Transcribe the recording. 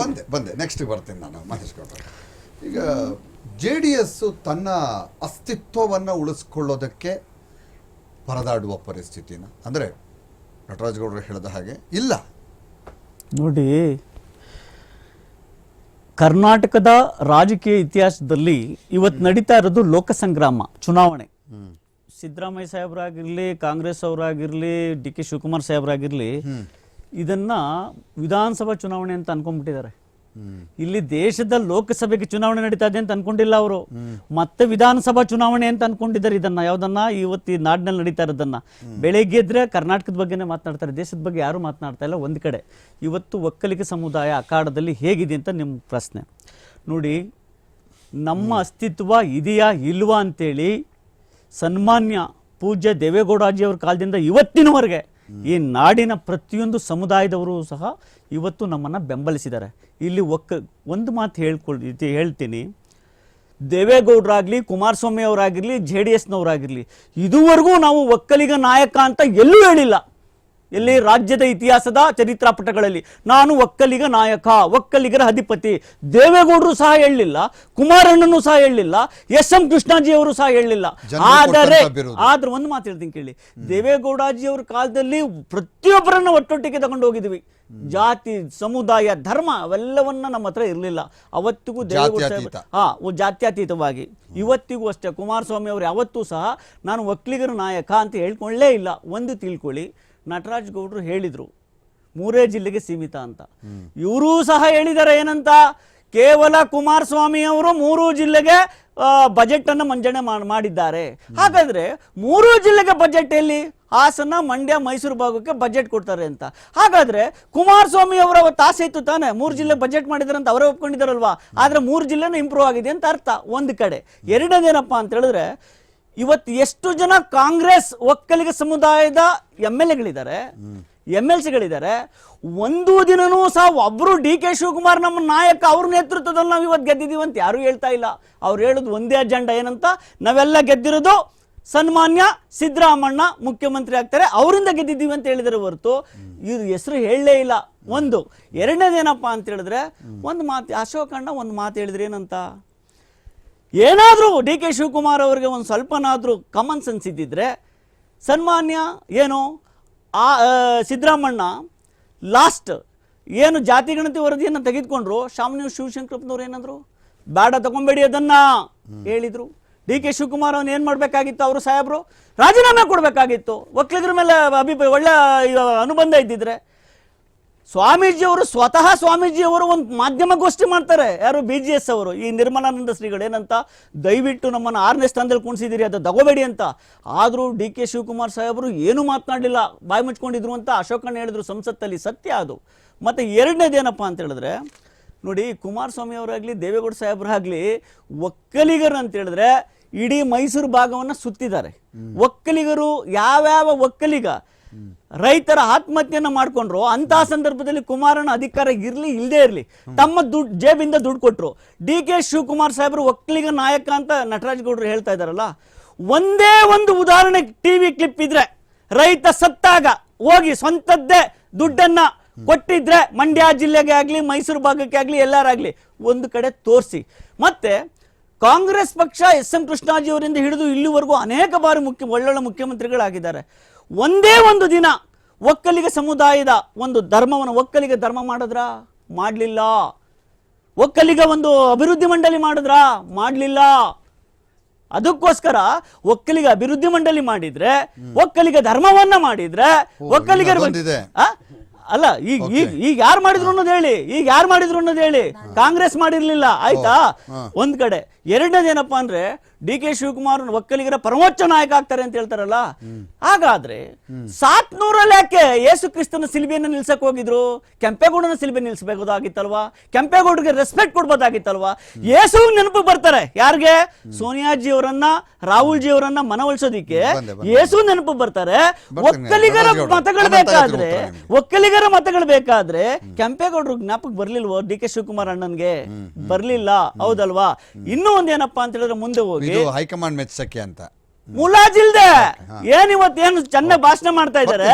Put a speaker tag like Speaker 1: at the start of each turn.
Speaker 1: ಬಂದೆ ಬಂದೆ. ನೆಕ್ಸ್ಟ್ ಬರ್ತೀನಿ ನಾನು ಮಹೇಶ್ ಗೌಡ್ರೆ ಈಗ ಜೆ ಡಿ ಎಸ್ ತನ್ನ ಅಸ್ತಿತ್ವವನ್ನು ಉಳಿಸ್ಕೊಳ್ಳೋದಕ್ಕೆ ಪರದಾಡುವ ಪರಿಸ್ಥಿತಿನ ಅಂದರೆ ನಟರಾಜ್ ಗೌಡ್ರು ಹೇಳಿದ ಹಾಗೆ ಇಲ್ಲ.
Speaker 2: ನೋಡಿ ಕರ್ನಾಟಕದ ರಾಜಕೀಯ ಇತಿಹಾಸದಲ್ಲಿ ಇವತ್ತು ನಡೀತಾ ಇರೋದು ಲೋಕಸಂಗ್ರಾಮ ಚುನಾವಣೆ. ಸಿದ್ದರಾಮಯ್ಯ ಸಾಹೇಬರಾಗಿರಲಿ ಕಾಂಗ್ರೆಸ್ ಅವರಾಗಿರಲಿ ಡಿ ಕೆ ಶಿವಕುಮಾರ್ ಸಾಹೇಬರಾಗಿರ್ಲಿ ಇದನ್ನ ವಿಧಾನಸಭಾ ಚುನಾವಣೆ ಅಂತ ಅನ್ಕೊಂಡ್ಬಿಟ್ಟಿದ್ದಾರೆ. ಇಲ್ಲಿ ದೇಶದ ಲೋಕಸಭೆಗೆ ಚುನಾವಣೆ ನಡೀತಾ ಇದೆ ಅಂತ ಅನ್ಕೊಂಡಿಲ್ಲ ಅವರು. ಮತ್ತೆ ವಿಧಾನಸಭಾ ಚುನಾವಣೆ ಅಂತ ಅನ್ಕೊಂಡಿದ್ದಾರೆ ಇದನ್ನ. ಯಾವ್ದನ್ನ? ಇವತ್ತು ಈ ನಾಡಿನಲ್ಲಿ ನಡೀತಾ ಇರೋದನ್ನ. ಬೆಳಗ್ಗೆ ಇದ್ರೆ ಕರ್ನಾಟಕದ ಬಗ್ಗೆನೇ ಮಾತನಾಡ್ತಾರೆ. ದೇಶದ ಬಗ್ಗೆ ಯಾರು ಮಾತನಾಡ್ತಾ ಇಲ್ಲ. ಒಂದ್ ಕಡೆ. ಇವತ್ತು ಒಕ್ಕಲಿಗ ಸಮುದಾಯ ಅಖಾಡದಲ್ಲಿ ಹೇಗಿದೆ ಅಂತ ನಿಮ್ಮ ಪ್ರಶ್ನೆ. ನೋಡಿ ನಮ್ಮ ಅಸ್ತಿತ್ವ ಇದೆಯಾ ಇಲ್ವಾ ಅಂತೇಳಿ ಸನ್ಮಾನ್ಯ ಪೂಜ್ಯ ದೇವೇಗೌಡಾಜಿ ಅವ್ರ ಕಾಲದಿಂದ ಇವತ್ತಿನವರೆಗೆ ಈ ನಾಡಿನ ಪ್ರತಿಯೊಂದು ಸಮುದಾಯದವರು ಸಹ ಇವತ್ತು ನಮ್ಮನ್ನು ಬೆಂಬಲಿಸಿದ್ದಾರೆ. ಇಲ್ಲಿ ಒಕ್ಕ ಒಂದು ಮಾತು ಹೇಳ್ಕೊಳ್ ಹೇಳ್ತೀನಿ. ದೇವೇಗೌಡರಾಗಲಿ ಕುಮಾರಸ್ವಾಮಿ ಅವರಾಗಿರಲಿ ಜೆ ಡಿ ಎಸ್ನವರಾಗಿರಲಿ, ಇದುವರೆಗೂ ನಾವು ಒಕ್ಕಲಿಗ ನಾಯಕ ಅಂತ ಎಲ್ಲೂ ಹೇಳಿಲ್ಲ. ಎಲ್ಲಿ ರಾಜ್ಯದ ಇತಿಹಾಸದ ಚರಿತ್ರಾ ಪುಟಗಳಲ್ಲಿ ನಾನು ಒಕ್ಕಲಿಗ ನಾಯಕ ಒಕ್ಕಲಿಗರ ಅಧಿಪತಿ ದೇವೇಗೌಡರು ಸಹ ಹೇಳಲಿಲ್ಲ ಕುಮಾರಣ್ಣನು ಸಹ ಹೇಳಲಿಲ್ಲ ಎಸ್ ಎಂ ಕೃಷ್ಣಾಜಿ ಅವರು ಸಹ ಹೇಳಲಿಲ್ಲ. ಆದರೆ. ಆದ್ರೆ ಒಂದು ಮಾತು ಹೇಳ್ತೀನಿ ಕೇಳಿ. ದೇವೇಗೌಡಾಜಿ ಅವರ ಕಾಲದಲ್ಲಿ ಪ್ರತಿಯೊಬ್ಬರನ್ನ ಒಟ್ಟೊಟ್ಟಿಗೆ ತಗೊಂಡು ಹೋಗಿದ್ವಿ. ಜಾತಿ ಸಮುದಾಯ ಧರ್ಮ ಅವೆಲ್ಲವನ್ನ ನಮ್ಮ ಹತ್ರ ಇರಲಿಲ್ಲ. ಅವತ್ತಿಗೂ ದೇವೇಗೌಡ. ಹಾ ಜಾತ್ಯತೀತವಾಗಿ. ಇವತ್ತಿಗೂ ಅಷ್ಟೇ ಕುಮಾರಸ್ವಾಮಿ ಅವರು ಯಾವತ್ತೂ ಸಹ ನಾನು ಒಕ್ಕಲಿಗರ ನಾಯಕ ಅಂತ ಹೇಳ್ಕೊಳ್ಳೇ ಇಲ್ಲ. ಒಂದು ತಿಳ್ಕೊಳ್ಳಿ ನಟರಾಜ್ ಗೌಡ್ರು ಹೇಳಿದ್ರು ಮೂರೇ ಜಿಲ್ಲೆಗೆ ಸೀಮಿತ ಅಂತ. ಇವರೂ ಸಹ ಹೇಳಿದ್ದಾರೆ ಏನಂತ? ಕೇವಲ ಕುಮಾರಸ್ವಾಮಿ ಅವರು ಮೂರು ಜಿಲ್ಲೆಗೆ ಬಜೆಟ್ ಅನ್ನು ಮಂಜನೆ ಮಾಡ್- ಮಾಡಿದ್ದಾರೆ. ಹಾಗಾದ್ರೆ ಮೂರು ಜಿಲ್ಲೆಗೆ ಬಜೆಟ್ ಎಲ್ಲಿ? ಹಾಸನ ಮಂಡ್ಯ ಮೈಸೂರು ಭಾಗಕ್ಕೆ ಬಜೆಟ್ ಕೊಡ್ತಾರೆ ಅಂತ. ಹಾಗಾದ್ರೆ ಕುಮಾರಸ್ವಾಮಿ ಅವರ ಆಸೆ ಇತ್ತು ತಾನೆ ಮೂರು ಜಿಲ್ಲೆ ಬಜೆಟ್ ಮಾಡಿದಾರೆ ಅಂತ ಅವರೇ ಒಪ್ಕೊಂಡಿದಾರಲ್ವಾ ಆದ್ರೆ ಮೂರು ಜಿಲ್ಲೆನೂ ಇಂಪ್ರೂವ್ ಆಗಿದೆ ಅಂತ ಅರ್ಥ ಒಂದು ಕಡೆ. ಎರಡನೇನಪ್ಪ ಅಂತ ಹೇಳಿದ್ರೆ ಇವತ್ತು ಎಷ್ಟು ಜನ ಕಾಂಗ್ರೆಸ್ ಒಕ್ಕಲಿಗ ಸಮುದಾಯದ ಎಂ ಎಲ್ ಎಗಳಿದ್ದಾರೆ ಎಂ ಎಲ್ ಸಿಗಳಿದ್ದಾರೆ ಒಂದು ದಿನನೂ ಸಹ ಒಬ್ರು ಡಿ ಕೆ ಶಿವಕುಮಾರ್ ನಮ್ಮ ನಾಯಕ ಅವ್ರ ನೇತೃತ್ವದಲ್ಲಿ ನಾವು ಇವತ್ತು ಗೆದ್ದಿದ್ದೀವಿ ಅಂತ ಯಾರು ಹೇಳ್ತಾ ಇಲ್ಲ. ಅವ್ರು ಹೇಳೋದು ಒಂದೇ ಅಜೆಂಡಾ ಏನಂತ, ನಾವೆಲ್ಲ ಗೆದ್ದಿರೋದು ಸನ್ಮಾನ್ಯ ಸಿದ್ದರಾಮಣ್ಣ ಮುಖ್ಯಮಂತ್ರಿ ಆಗ್ತಾರೆ, ಅವರಿಂದ ಗೆದ್ದಿದ್ದೀವಿ ಅಂತ ಹೇಳಿದರೆ ಹೊರತು ಇದ್ ಹೆಸರು ಹೇಳಲೇ ಇಲ್ಲ. ಒಂದು. ಎರಡನೇದೇನಪ್ಪ ಅಂತ ಹೇಳಿದ್ರೆ, ಒಂದು ಮಾತು ಅಶೋಕಣ್ಣ ಒಂದು ಮಾತು ಹೇಳಿದ್ರೆ ಏನಂತ? ಏನಾದರೂ ಡಿ ಕೆ ಶಿವಕುಮಾರ್ ಅವರಿಗೆ ಒಂದು ಸ್ವಲ್ಪನಾದರೂ ಕಾಮನ್ ಸೆನ್ಸ್ ಇದ್ದಿದ್ರೆ ಸನ್ಮಾನ್ಯ ಏನು ಆ ಸಿದ್ದರಾಮಣ್ಣ ಲಾಸ್ಟ್ ಏನು ಜಾತಿ ಗಣತಿ ವರದಿಯನ್ನು ತೆಗೆದುಕೊಂಡ್ರು ಶಾಮನಿ ಶಿವಶಂಕರಪ್ಪನವ್ರು ಏನಂದ್ರು? ಬೇಡ ತಗೊಂಬೇಡಿ ಅದನ್ನ ಹೇಳಿದ್ರು. ಡಿ ಕೆ ಶಿವಕುಮಾರ್ ಅವ್ನು ಏನು ಮಾಡಬೇಕಾಗಿತ್ತು ಅವರು ಸಾಹೇಬರು? ರಾಜೀನಾಮೆ ಕೊಡಬೇಕಾಗಿತ್ತು. ಒಕ್ಕಲಿಗರ ಮೇಲೆ ಅಭಿಪ್ರಾಯ ಒಳ್ಳೆ ಅನುಬಂಧ ಇದ್ದಿದ್ರೆ. ಸ್ವಾಮೀಜಿಯವರು ಸ್ವತಃ ಸ್ವಾಮೀಜಿಯವರು ಒಂದು ಮಾಧ್ಯಮ ಗೋಷ್ಠಿ ಮಾಡ್ತಾರೆ. ಯಾರು ಬಿ ಜಿ ಎಸ್ ಅವರು? ಈ ನಿರ್ಮಲಾನಂದ ಶ್ರೀಗಳು ಏನಂತ, ದಯವಿಟ್ಟು ನಮ್ಮನ್ನು ಆರನೇ ಸ್ಥಾನದಲ್ಲಿ ಕುಣಿಸಿದ್ದೀರಿ ಅದು ತಗೋಬೇಡಿ ಅಂತ. ಆದರೂ ಡಿ ಕೆ ಶಿವಕುಮಾರ್ ಸಾಹೇಬರು ಏನೂ ಮಾತನಾಡಲಿಲ್ಲ. ಬಾಯಿ ಮುಚ್ಕೊಂಡಿದ್ರು ಅಂತ ಅಶೋಕಣ್ಣ ಹೇಳಿದ್ರು ಸಂಸತ್ತಲ್ಲಿ ಸತ್ಯ ಅದು. ಮತ್ತು ಎರಡನೇದೇನಪ್ಪ ಅಂತ ಹೇಳಿದ್ರೆ, ನೋಡಿ ಕುಮಾರಸ್ವಾಮಿ ಅವರಾಗಲಿ, ದೇವೇಗೌಡ ಸಾಹೇಬರಾಗಲಿ ಒಕ್ಕಲಿಗರು ಅಂತ ಹೇಳಿದ್ರೆ, ಇಡೀ ಮೈಸೂರು ಭಾಗವನ್ನು ಸುತ್ತಿದ್ದಾರೆ. ಒಕ್ಕಲಿಗರು, ಯಾವ್ಯಾವ ಒಕ್ಕಲಿಗ? ರೈತರ ಆತ್ಮಹತ್ಯೆಯನ್ನ ಮಾಡ್ಕೊಂಡ್ರು ಅಂತಹ ಸಂದರ್ಭದಲ್ಲಿ ಕುಮಾರನ ಅಧಿಕಾರ ಇರ್ಲಿ ಇಲ್ಲದೆ ಇರ್ಲಿ, ತಮ್ಮ ದುಡ್ಡು, ಜೇಬಿಂದ ದುಡ್ಡು ಕೊಟ್ರು. ಡಿ ಕೆ ಶಿವಕುಮಾರ್ ಸಾಹೇಬರು ಒಕ್ಕಲಿಗ ನಾಯಕ ಅಂತ ನಟರಾಜ್ ಗೌಡ್ರು ಹೇಳ್ತಾ ಇದಾರಲ್ಲ ಒಂದೇ ಒಂದು ಉದಾಹರಣೆ ಟಿವಿ ಕ್ಲಿಪ್ ಇದ್ರೆ, ರೈತ ಸತ್ತಾಗ ಹೋಗಿ ಸ್ವಂತದ್ದೇ ದುಡ್ಡನ್ನ ಕೊಟ್ಟಿದ್ರೆ, ಮಂಡ್ಯ ಜಿಲ್ಲೆಗೆ ಆಗ್ಲಿ, ಮೈಸೂರು ಭಾಗಕ್ಕೆ ಆಗ್ಲಿ, ಎಲ್ಲರಾಗ್ಲಿ, ಒಂದು ಕಡೆ ತೋರಿಸಿ. ಮತ್ತೆ ಕಾಂಗ್ರೆಸ್ ಪಕ್ಷ ಎಸ್ ಎಂ ಕೃಷ್ಣಾಜಿ ಅವರಿಂದ ಹಿಡಿದು ಇಲ್ಲಿವರೆಗೂ ಅನೇಕ ಬಾರಿ ಮುಖ್ಯ ಒಳ್ಳೊಳ್ಳೆ ಮುಖ್ಯಮಂತ್ರಿಗಳಾಗಿದ್ದಾರೆ. ಒಂದೇ ಒಂದು ದಿನ ಒಕ್ಕಲಿಗ ಸಮುದಾಯದ ಒಂದು ಧರ್ಮವನ್ನು ಒಕ್ಕಲಿಗ ಧರ್ಮ ಮಾಡಿದ್ರ? ಮಾಡಲಿಲ್ಲ. ಒಕ್ಕಲಿಗ ಒಂದು ಅಭಿವೃದ್ಧಿ ಮಂಡಳಿ ಮಾಡಿದ್ರ? ಮಾಡಲಿಲ್ಲ. ಅದಕ್ಕೋಸ್ಕರ ಒಕ್ಕಲಿಗ ಅಭಿವೃದ್ಧಿ ಮಂಡಳಿ ಮಾಡಿದ್ರೆ ಒಕ್ಕಲಿಗ ಧರ್ಮವನ್ನ ಮಾಡಿದ್ರೆ ಒಕ್ಕಲಿಗರ? ಅಲ್ಲ ಈಗ ಈಗ ಈಗ ಯಾರು ಮಾಡಿದ್ರು ಅನ್ನೋದು ಹೇಳಿ ಈಗ ಯಾರು ಮಾಡಿದ್ರು ಅನ್ನೋದು ಹೇಳಿ ಕಾಂಗ್ರೆಸ್ ಮಾಡಿರ್ಲಿಲ್ಲ ಆಯ್ತಾ? ಒಂದ್ ಕಡೆ. ಎರಡನೇದೇನಪ್ಪ ಅಂದ್ರೆ ಡಿ ಕೆ ಶಿವಕುಮಾರ್ ಒಕ್ಕಲಿಗರ ಪರಮೋಚ್ಚ ನಾಯಕ ಆಗ್ತಾರೆ ಅಂತ ಹೇಳ್ತಾರಲ್ಲ? ಹಾಗಾದ್ರೆ ಸಾತ್ನೂರಲ್ಲಿ ಯಾಕೆ ಯೇಸು ಕ್ರಿಸ್ತನ ಸಿಲ್ಬೆಯನ್ನು ನಿಲ್ಸಕ್ ಹೋಗಿದ್ರು? ಕೆಂಪೇಗೌಡನ ಸಿಲ್ಬೆ ನಿಲ್ಸಬೇಕಾಗಿತ್ತಲ್ವಾ? ಕೆಂಪೇಗೌಡರಿಗೆ ರೆಸ್ಪೆಕ್ಟ್ ಕೊಡ್ಬೋದಾಗಿತ್ತಲ್ವಾ? ಯೇಸು ನೆನಪು ಬರ್ತಾರೆ. ಯಾರಿಗೆ? ಸೋನಿಯಾಜಿ ಅವರನ್ನ ರಾಹುಲ್ ಜಿ ಅವರನ್ನ ಮನವೊಲಿಸೋದಿಕ್ಕೆ. ಯೇಸು ನೆನಪು ಬರ್ತಾರೆ. ಒಕ್ಕಲಿಗರ. ಮತಗಳು ಬೇಕಾದ್ರೆ ಒಕ್ಕಲಿಗರ ಮತಗಳು ಬೇಕಾದ್ರೆ ಕೆಂಪೇಗೌಡರು ಜ್ಞಾಪಕ ಬರ್ಲಿಲ್ವೋ ಡಿ ಕೆ ಶಿವಕುಮಾರ್ ಅಣ್ಣನ್ಗೆ? ಬರ್ಲಿಲ್ಲ. ಹೌದಲ್ವಾ? ಇನ್ನೂ ಒಂದೇನಪ್ಪಾ ಅಂತ ಹೇಳಿದ್ರೆ ಮುಂದೆ ಹೋಗಿ
Speaker 1: ಇದು ಹೈಕಮಾಂಡ್ ಮೆಚ್ಚಕ್ಕೆ ಅಂತ.
Speaker 2: ಮುಲಾಜಿಲ್ದೆ ಏನ್ ಇವತ್ತೇನು ಚೆನ್ನಾಗಿ ಭಾಷಣ ಮಾಡ್ತಾ ಇದ್ದಾರೆ.